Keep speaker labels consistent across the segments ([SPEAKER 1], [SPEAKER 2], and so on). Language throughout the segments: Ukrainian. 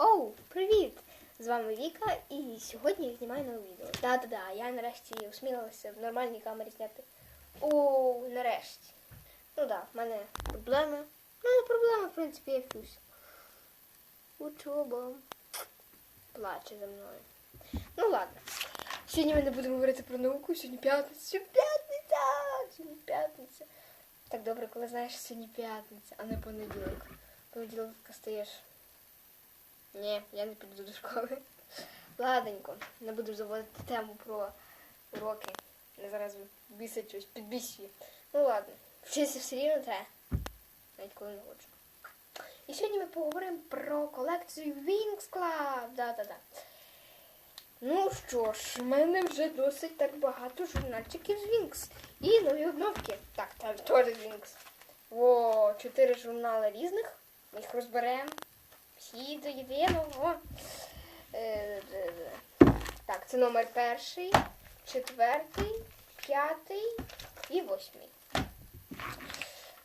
[SPEAKER 1] Оу, привіт! З вами Віка і сьогодні я знімаю нове відео. Да-да-да, я нарешті осмілилася в нормальній камері зняти. Оу, нарешті. Ну да, в мене проблеми. Ну, не проблеми, в принципі, я вчусь. Учоба. Плаче за мною. Ну ладно. Сьогодні ми не будемо говорити про науку, сьогодні п'ятниця. Сьогодні п'ятниця! Сьогодні п'ятниця. Так добре, коли знаєш, сьогодні п'ятниця, а не понеділок. Понеділок стаєш. Ні, я не піду до школи. Ладненько, не буду заводити тему про уроки. Не зараз бісить щось, підбісює. Ну ладно, вчитися все рівно треба. Навіть коли не хочу. І сьогодні ми поговоримо про колекцію Wings Club. Да-да-да. Ну що ж, в мене вже досить так багато журнальчиків з Wings. І нові обновки. Так, там теж Wings. О, чотири журнали різних. Їх розберемо. Всі до єдиного. Е, е, е. Так, це номер перший, четвертий, п'ятий і восьмий.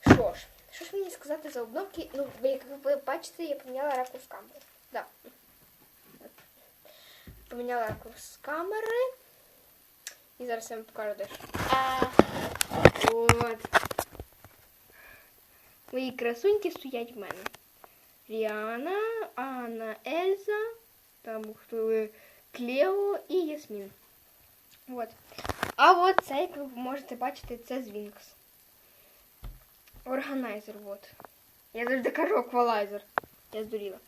[SPEAKER 1] Що ж, що ж мені сказати за обновки? Ну, як ви бачите, я поміняла ракурс камери. Да. Поміняла ракурс камери. І зараз я вам покажу дещо. От. Мої красуньки стоять в мене. Ріана, Анна, Ельза, там хто е, Клео і Ясмін. От. А от це, як ви можете бачити, це Звінкс. Органайзер, от. Я завжди кажу аквалайзер. Я здуріла.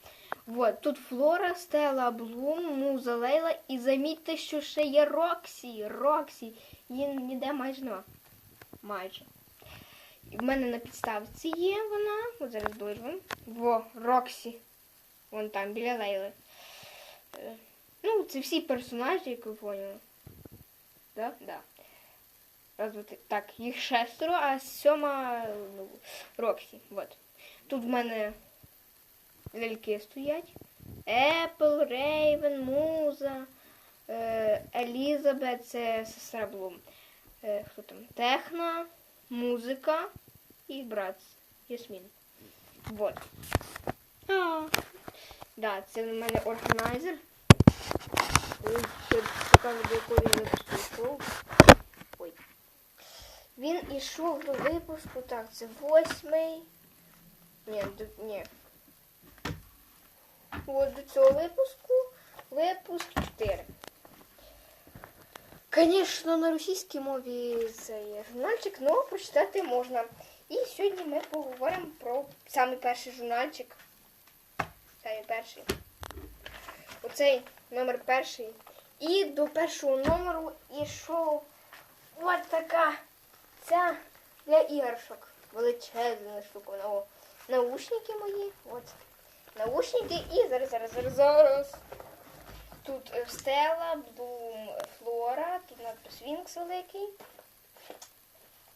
[SPEAKER 1] От, тут Флора, Стела, Блум, Муза, Лейла. І замітьте, що ще є Роксі. Роксі. Її ніде майже нема. Майже. В мене на підставці є вона. От зараз ближу. Во, Роксі. Вон там, біля Лейли. Е, Ну, це всі персонажі, як ви поняли. Да? Да. Раз, два, три. Так, їх шестеро, а сьома ну, Роксі. Вот. Тут в мене ляльки стоять. Епл, Рейвен, Муза, е, Елізабет, це сестра Блум. Е, хто там? Техна, музика і брат Ясмін. Вот. А, да, це в мене органайзер. Ой. Він ішов до випуску, так, це восьмий. Ні, до, ні. От до цього випуску випуск 4. Звісно, на російській мові це є журнальчик, але прочитати можна. І сьогодні ми поговоримо про самий перший журнальчик. Самий перший. Оцей номер перший. І до першого номеру ішов от така ця для іграшок. Величезна штука. Наушники мої. От. Наушники і зараз, зараз, зараз, зараз. Тут е, Стела, Блум, Флора, тут надпис Вінкс великий.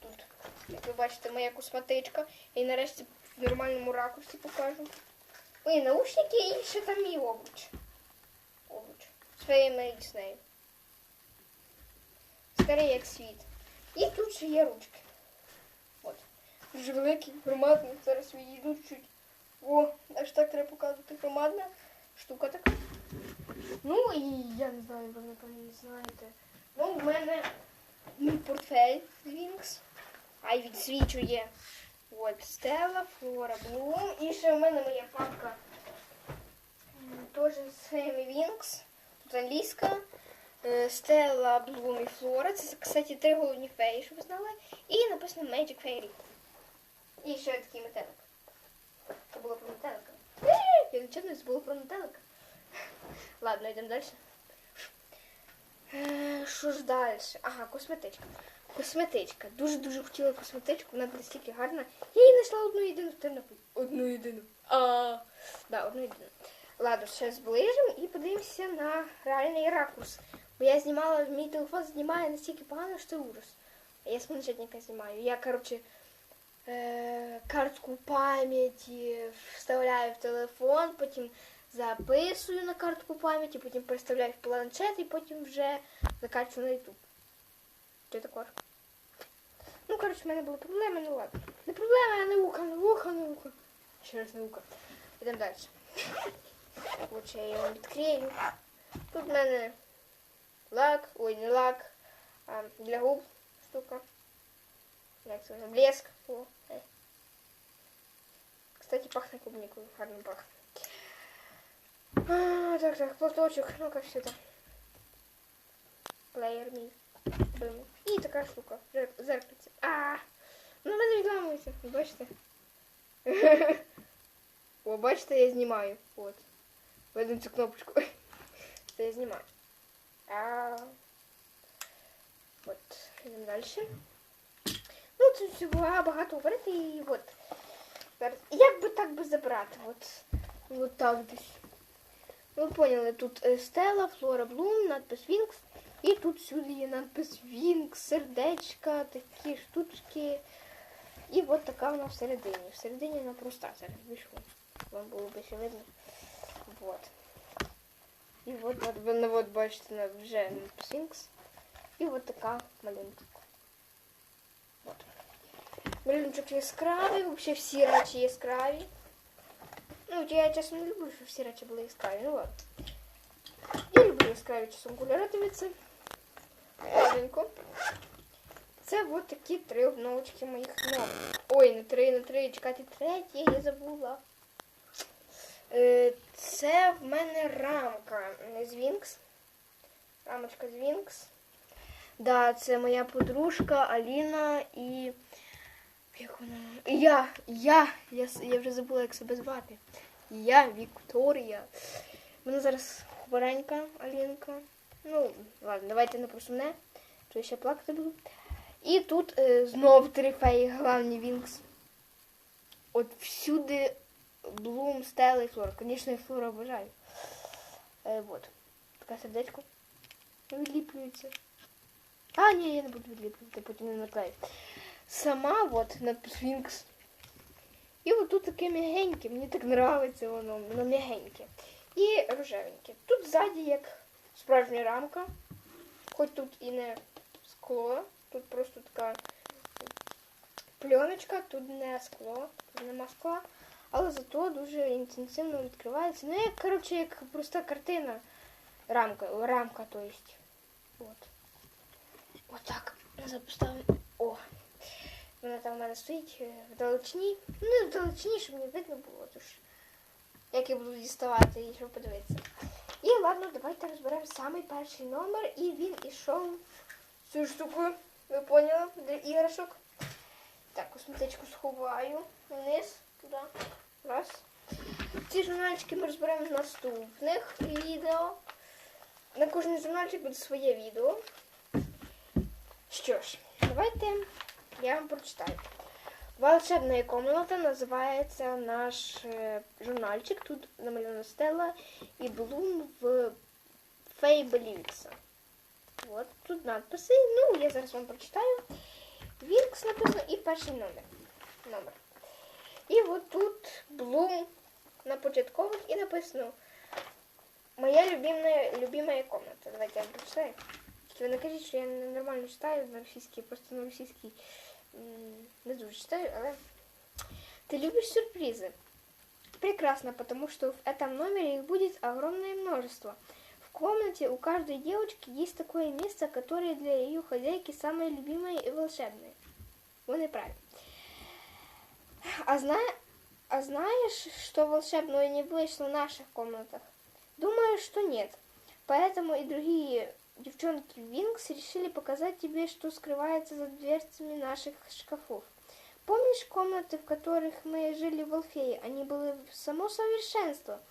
[SPEAKER 1] Тут, як ви бачите, моя косметичка. І нарешті в нормальному ракурсі покажу. Ой, наушники і ще там мій обруч. Обруч. Своєю Діснею. Старий як світ. І тут ще є ручки. От. Дуже великий, громадний. Зараз відійдуть чуть. О, аж так треба показувати громадна штука така. Ну і я не знаю, ви напевно знаєте. Ну, в мене мій портфель Вінкс. А й відсвічує. От Стелла, Флора, Блум. І ще в мене моя папка. Теж з своїми Вінкс. Тут англійська. Стелла, Блум і Флора. Це, кстати, три головні феї, щоб ви знали. І написано Magic Fairy. І ще такий метелик. Це було про метелика. Забула про метелика. Ладно, йдемо далі. Е, Що ж далі? Ага, косметичка. Косметичка. Дуже-дуже хотіла косметичку, вона настільки гарна. Я її знайшла одну єдину в Одну єдину. А, да, одну єдину. Ладно, ще зближимо і подивимося на реальний ракурс. Бо я знімала, мій телефон знімає настільки погано, що це. А я з планшетника знімаю. Я, коротше, е, картку пам'яті вставляю в телефон, потім записую на картку пам'яті, потім переставляю в планшет і потім вже закачую на YouTube. Що такое? Ну, коротше, в мене були проблеми, ну ладно. Не проблеми, а наука, наука, наука. Ще раз наука. Йдемо далі. Отже, я його відкрию. Тут в мене лак, ой, не лак, а для губ штука. Як це вже? Блеск. О. Кстати, пахне клубникою, гарно пахне. А, так, так, платочок, ну-ка сюда. Плеєр мій. Бим. І така штука. Зер- Зеркальце. А, ну в мене відламується, ви бачите? О, бачите, я знімаю. От. Видно цю кнопочку. Це я знімаю. А, от, йдемо далі. Ну, тут всього багато говорити і от. Зараз. Як би так би забрати? От, от так десь. Ви поняли, тут е, Стела, Флора Блум, надпис Вінкс. І тут всюди є надпис Вінкс, сердечка, такі штучки. І от така вона всередині. Всередині вона проста зараз вийшла. Вам було б ще видно. Вот. І от, от, ви ну, от бачите вже надпис Вінкс. І от така малюнка. От. Малюночок яскравий, взагалі всі речі яскраві. Ну, я чесно не люблю, щоб всі речі були яскраві. Ну ладно. Я люблю яскраві часом кольори дивитися. Ладненько. Це от такі три обновочки моїх ног. Ой, не три, не три, чекайте, третє, я забула. Е, Це в мене рамка з Вінкс. Рамочка з Вінкс. Да, це моя подружка Аліна і. Як вона? Я, я, я, я вже забула, як себе звати. Я Вікторія. Вона зараз хворенька, Алінка. Ну, ладно, давайте не про то я ще плакати буду. І тут е, знов три феї, главні Вінкс. От всюди Блум, Стелла і Флора. Звісно, я Флора обожаю. Е, вот. Таке сердечко. Відліплюється. А, ні, я не буду відліплювати, потім не наклею. Сама от надпис Вінкс. І от тут таке м'ягеньке, мені так подобається воно, воно м'ягеньке. І рожевеньке. Тут ззаді як справжня рамка. Хоч тут і не скло, тут просто така пленочка, тут не скло, тут нема скла. Але зато дуже інтенсивно відкривається. Ну, як, коротше, як проста картина. Рамка, рамка, то есть. От. Отак. Запоставимо. О. Вона там в мене стоїть е, в далечні. Ну, не в далечні, щоб не видно було. Тож, як я буду діставати її, щоб подивитися. І ладно, давайте розберемо самий перший номер. І він ішов цю штуку. Ви поняли? Для іграшок. Так, косметичку сховаю вниз, туди. Раз. Ці журнальчики ми розберемо в наступних відео. На кожний журнальчик буде своє відео. Що ж, давайте я вам прочитаю. Волшебная комната называется наш э, журнальчик. Тут намалена Стелла и Блум в Фейблівікса. Вот, тут надписи. Ну, я зараз вам прочитаю. Вінкс написано і перший номер. номер. І от тут Блум на початкових і написано Моя любимая, любимая комната. Давайте я вам прочитаю. Ви не кажіть, що я нормально читаю на російській, просто на російській не дуже читаю, але... Ты любишь сюрпризы? Прекрасно, потому что в этом номере их будет огромное множество. В комнате у каждой девочки есть такое место, которое для ее хозяйки самое любимое и волшебное. Вон и правильно. А, зна- а знаешь, что волшебного не вышло в наших комнатах? Думаю, что нет. Поэтому и другие девчонки Винкс решили показать тебе, что скрывается за дверцами наших шкафов. Помнишь комнаты, в которых мы жили в Алфее? Они были само совершенство.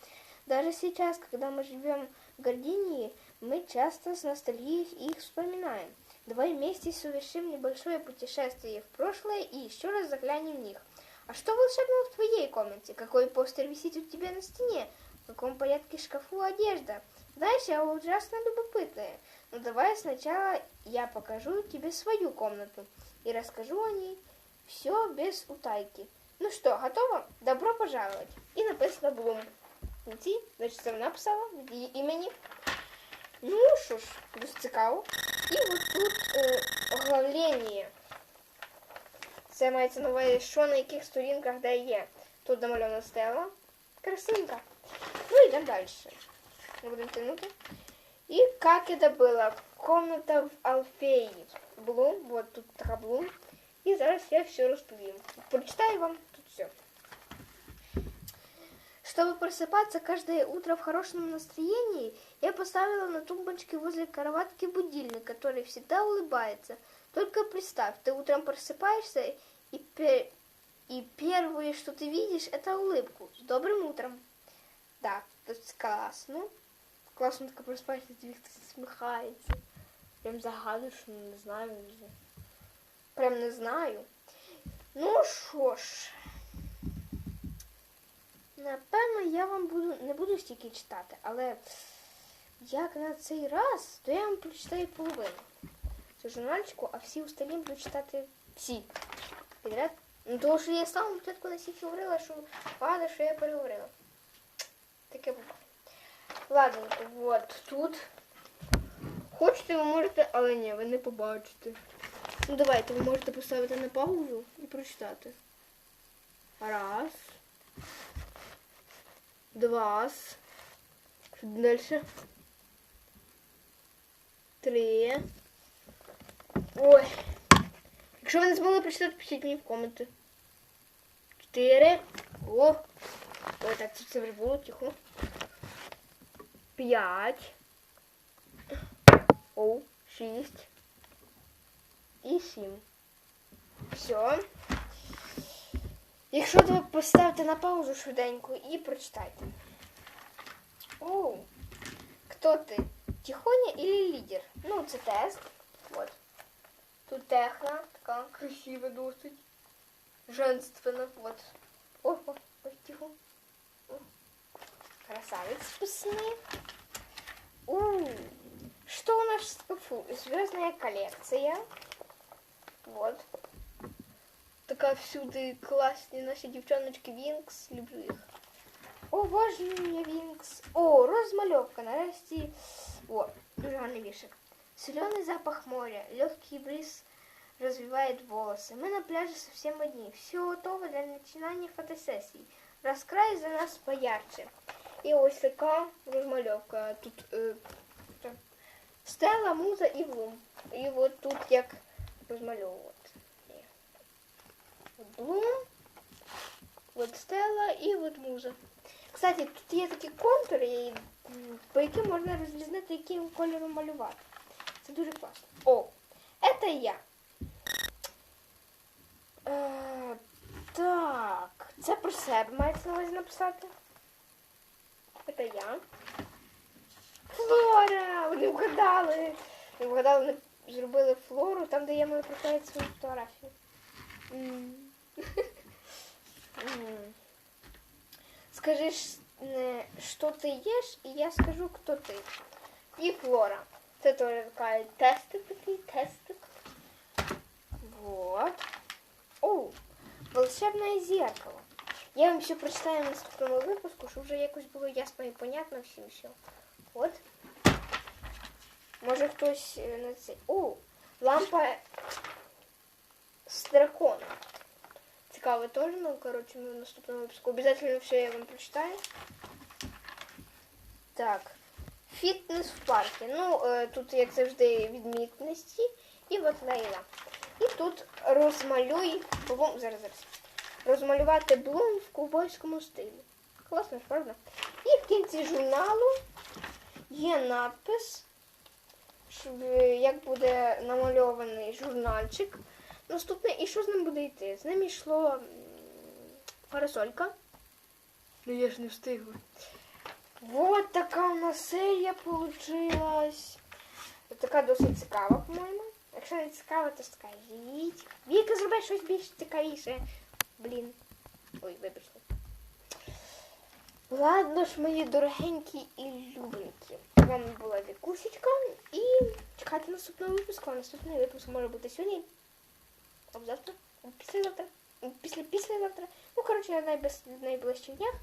[SPEAKER 1] Даже сейчас, когда мы живем в Гординии, мы часто с ностальгией их вспоминаем. Давай вместе совершим небольшое путешествие в прошлое и еще раз заглянем в них. А что волшебного в твоей комнате? Какой постер висит у тебя на стене? В каком порядке шкафу одежда? Знаешь, я ужасно любопытная. Но давай сначала я покажу тебе свою комнату и расскажу о ней. Все без утайки. Ну что, готово? Добро пожаловать. І написано Блум. Ці, значить, це вона писала. Ну що ж, дуже цікаво. І от тут е, оглавлення. Це мається на увазі, що на яких сторінках де є. Тут намальована стела. Красинка. Ну, идем дальше. Не будем тянуть. И как это было? Комната в Алфеї. Блум, вот тут така Блум. І зараз я все розповім. Прочитаю вам тут все. Чтобы просыпаться каждое утро в хорошем настроении, я поставила на тумбочке возле кроватки будильник, который всегда улыбается. Только представь, ты утром просыпаешься, и, пе- и первое, что ты видишь, это улыбку. С добрым утром. Да, то есть классно. Класно така просипається, тобі хтось сміхається. Прям загадуєш, ну, не знаю. не знаю. Прям не знаю. Ну що ж. Напевно, я вам буду не буду стільки читати, але як на цей раз, то я вам прочитаю половину. Цю журнальчику, а всі остальні буду читати всі. Підряд. Ну, тому що я самого початку на всіх говорила, що ладно, що я переговорила. Таке буває. Ладненько, от тут. Хочете, ви можете, але ні, ви не побачите. Ну давайте, ви можете поставити на паузу і прочитати. Раз. Два. Далі? Три. Ой. Якщо ви не змогли прочитати, пишіть мені в коменти. Чотири. О. Ой, так, це вже було, тихо. П'ять. О, шість. І сім. Все. Якщо то поставте на паузу швиденько і прочитайте. Оу. Хто ти? Тихоня или лідер? Ну, це тест. Вот. Тут техна, така красива досить. Женственна. Вот. О, о, ой, тихо. О. Красавец вкусный. У, что у нас в шкафу? Звездная коллекция. Вот. Така всюди класні наші дівчоночки Вінкс. Люблю їх. Обожнюю я Вінкс. О, розмальовка. Нарешті. О, дуже гарний вішик. Соленый запах моря, легкий бриз развивает волосы. Мы на пляже совсем одни. Все готово для начинания фотосессии. Раскрай за нас поярче. І ось така розмальовка. Тут е. Стела, муза і Блум. І от тут як розмальовувати. Блум, от Стела і от муза. Кстати, тут є такі контури, по яким можна розрізнити, яким кольором малювати. Це дуже класно. О, це я. Е, так, це про себе мається на увазі написати. Це я. Флора! Вони вгадали. Вони вгадали, вони зробили флору, там, де я маю проклеїти свою фотографію. Скажи, е, що ти їш, і я скажу, хто ти. І флора. Це теж така тестик такий, тестик. Вот. О, волшебное зеркало. Я вам все прочитаю в наступному випуску, щоб вже якось було ясно і понятно всім все. От. Може хтось е, на це. О, лампа з драконом. Цікаво теж, ну, коротше, ми в наступному випуску. Обязательно все я вам прочитаю. Так. Фітнес в парку. Ну, е, тут, як завжди, відмітності. І от Лейла. І тут розмалюй блум. Зараз, зараз. Розмалювати блум в ковбойському стилі. Класно ж, правда? І в кінці журналу є надпис, як буде намальований журнальчик. Наступне, і що з ним буде йти? З ним йшло парасолька. Ну я ж не встигла. Вот така у нас серія получилась. Така досить цікава, по-моєму. Якщо не цікаво, то скажіть. Віка, зроби щось більш цікавіше. Блін. Ой, вибачте. Ладно ж, мої дорогенькі і любенькі. З вами була Вікусечка. І чекайте наступного випуску. Наступний випуск може бути сьогодні. Або завтра. Післязавтра. Після післязавтра. Ну, коротше, на найближ... найближчих днях.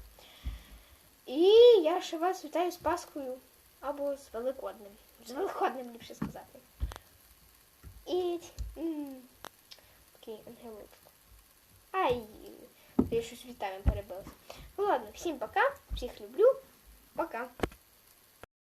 [SPEAKER 1] І я ще вас вітаю з Пасхою або з Великодним. З Великодним, ліпше сказати. І... Окей, ангелочку. Ай, я щось вітаю перебилася. Ну ладно, всім пока, всіх люблю. Пока.